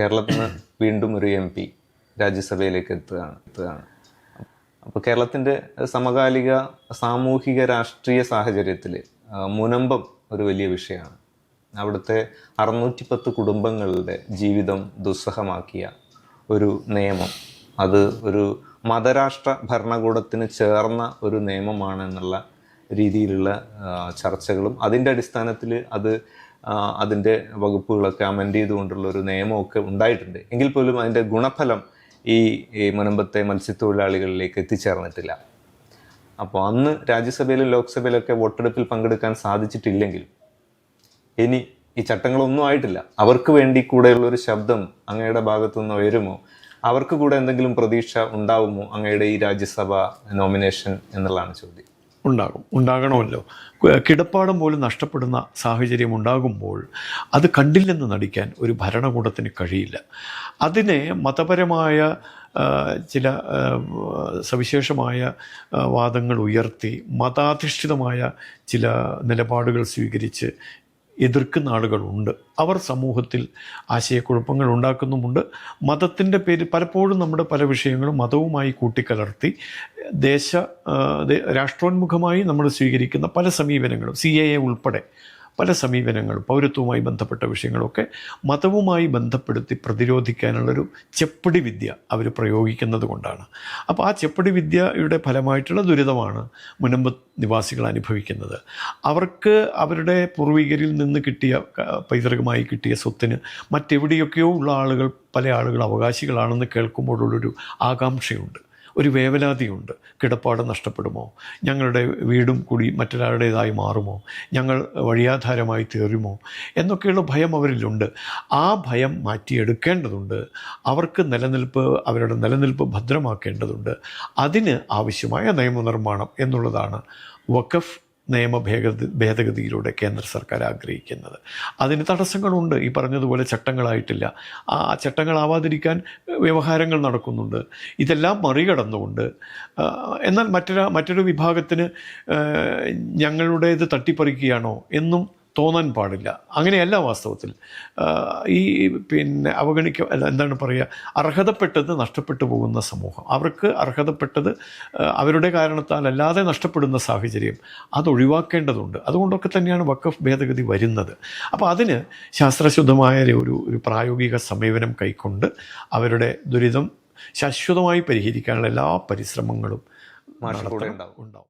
കേരളത്തിൽ നിന്ന് വീണ്ടും ഒരു എം പി രാജ്യസഭയിലേക്ക് എത്തുകയാണ് എത്തുകയാണ്. അപ്പോൾ കേരളത്തിന്റെ സമകാലിക സാമൂഹിക രാഷ്ട്രീയ സാഹചര്യത്തിൽ മുനമ്പം ഒരു വലിയ വിഷയമാണ്. അവിടുത്തെ അറുന്നൂറ്റി പത്ത് കുടുംബങ്ങളുടെ ജീവിതം ദുസ്സഹമാക്കിയ ഒരു നിയമം. അത് ഒരു മതരാഷ്ട്ര ഭരണകൂടത്തിന് ചേർന്ന ഒരു നിയമമാണെന്നുള്ള രീതിയിലുള്ള ചർച്ചകളും അതിന്റെ അടിസ്ഥാനത്തിൽ അത് അതിന്റെ വകുപ്പുകളൊക്കെ അമെൻഡ് ചെയ്തുകൊണ്ടുള്ള ഒരു നിയമമൊക്കെ ഉണ്ടായിട്ടുണ്ട്. എങ്കിൽ പോലും അതിന്റെ ഗുണഫലം ഈ മുനമ്പത്തെ മത്സ്യത്തൊഴിലാളികളിലേക്ക് എത്തിച്ചേർന്നിട്ടില്ല. അപ്പോൾ അന്ന് രാജ്യസഭയിലും ലോക്സഭയിലൊക്കെ വോട്ടെടുപ്പിൽ പങ്കെടുക്കാൻ സാധിച്ചിട്ടില്ലെങ്കിൽ ഇനി ഈ ചട്ടങ്ങളൊന്നും ആയിട്ടില്ല. അവർക്ക് വേണ്ടി കൂടെയുള്ള ഒരു ശബ്ദം അങ്ങയുടെ ഭാഗത്തു നിന്ന് ഉയരുമോ? അവർക്ക് കൂടെ എന്തെങ്കിലും പ്രതീക്ഷ ഉണ്ടാവുമോ അങ്ങയുടെ ഈ രാജ്യസഭ നോമിനേഷൻ എന്നുള്ളതാണ് ചോദ്യം. ഉണ്ടാകും. ഉണ്ടാകണമല്ലോ. കിടപ്പാടം പോലും നഷ്ടപ്പെടുന്ന സാഹചര്യം ഉണ്ടാകുമ്പോൾ അത് കണ്ടില്ലെന്ന് നടിക്കാൻ ഒരു ഭരണകൂടത്തിന് കഴിയില്ല. അതിനെ മതപരമായ ചില സവിശേഷമായ വാദങ്ങൾ ഉയർത്തി മതാധിഷ്ഠിതമായ ചില നിലപാടുകൾ സ്വീകരിച്ച് എതിർക്കുന്ന ആളുകളുണ്ട്. അവർ സമൂഹത്തിൽ ആശയക്കുഴപ്പങ്ങൾ ഉണ്ടാക്കുന്നുമുണ്ട്. മതത്തിന്റെ പേര് പലപ്പോഴും നമ്മുടെ പല വിഷയങ്ങളും മതവുമായി കൂട്ടിക്കലർത്തി ദേശ രാഷ്ട്രോന്മുഖമായി നമ്മൾ സ്വീകരിക്കുന്ന പല സമീപനങ്ങളും സി എ ഉൾപ്പെടെ പല സമീപനങ്ങളും പൗരത്വവുമായി ബന്ധപ്പെട്ട വിഷയങ്ങളൊക്കെ മതവുമായി ബന്ധപ്പെടുത്തി പ്രതിരോധിക്കാനുള്ളൊരു ചെപ്പടി വിദ്യ അവർ പ്രയോഗിക്കുന്നത് കൊണ്ടാണ്. അപ്പോൾ ആ ചെപ്പടി വിദ്യയുടെ ഫലമായിട്ടുള്ള ദുരിതമാണ് മുനമ്പ് നിവാസികൾ അനുഭവിക്കുന്നത്. അവർക്ക് അവരുടെ പൂർവികരിൽ നിന്ന് കിട്ടിയ പൈതൃകമായി കിട്ടിയ സ്വത്തിന് മറ്റെവിടെയൊക്കെയോ ഉള്ള ആളുകൾ പല ആളുകൾ അവകാശികളാണെന്ന് കേൾക്കുമ്പോഴുള്ളൊരു ആകാംക്ഷയുണ്ട്. ഒരു വേവലാതിയുണ്ട്. കിടപ്പാടം നഷ്ടപ്പെടുമോ? ഞങ്ങളുടെ വീടും കൂടി മറ്റൊരാളുടേതായി മാറുമോ? ഞങ്ങൾ വഴിയാധാരമായി തീരുമോ? എന്നൊക്കെയുള്ള ഭയം അവരിലുണ്ട്. ആ ഭയം മാറ്റിയെടുക്കേണ്ടതുണ്ട്. അവർക്ക് നിലനിൽപ്പ് അവരുടെ നിലനിൽപ്പ് ഭദ്രമാക്കേണ്ടതുണ്ട്. അതിന് ആവശ്യമായ നിയമനിർമ്മാണം എന്നുള്ളതാണ് വഖഫ് നിയമ ഭേദഗതി ഭേദഗതിയിലൂടെ കേന്ദ്ര സർക്കാർ ആഗ്രഹിക്കുന്നത്. അതിന് തടസ്സങ്ങളുണ്ട്. ഈ പറഞ്ഞതുപോലെ ചട്ടങ്ങളായിട്ടില്ല. ആ ചട്ടങ്ങളാവാതിരിക്കാൻ വ്യവഹാരങ്ങൾ നടക്കുന്നുണ്ട്. ഇതെല്ലാം മറികടന്നുകൊണ്ട് എന്നാൽ മറ്റൊരു മറ്റൊരു വിഭാഗത്തിന് ഞങ്ങളുടേത് തട്ടിപ്പറിക്കുകയാണോ എന്നും തോന്നാൻ പാടില്ല. അങ്ങനെയല്ല വാസ്തവത്തിൽ. ഈ പിന്നെ അവഗണിക്ക എന്താണ് പറയുക അർഹതപ്പെട്ടത് നഷ്ടപ്പെട്ടു പോകുന്ന സമൂഹം. അവർക്ക് അർഹതപ്പെട്ടത് അവരുടെ കാരണത്താൽ അല്ലാതെ നഷ്ടപ്പെടുന്ന സാഹചര്യം അത് ഒഴിവാക്കേണ്ടതുണ്ട്. അതുകൊണ്ടൊക്കെ തന്നെയാണ് വക്കഫ് ഭേദഗതി വരുന്നത്. അപ്പോൾ അതിന് ശാസ്ത്രശുദ്ധമായ ഒരു ഒരു പ്രായോഗിക സമീപനം കൈക്കൊണ്ട് അവരുടെ ദുരിതം ശാശ്വതമായി പരിഹരിക്കാനുള്ള എല്ലാ പരിശ്രമങ്ങളും ഉണ്ടാവും.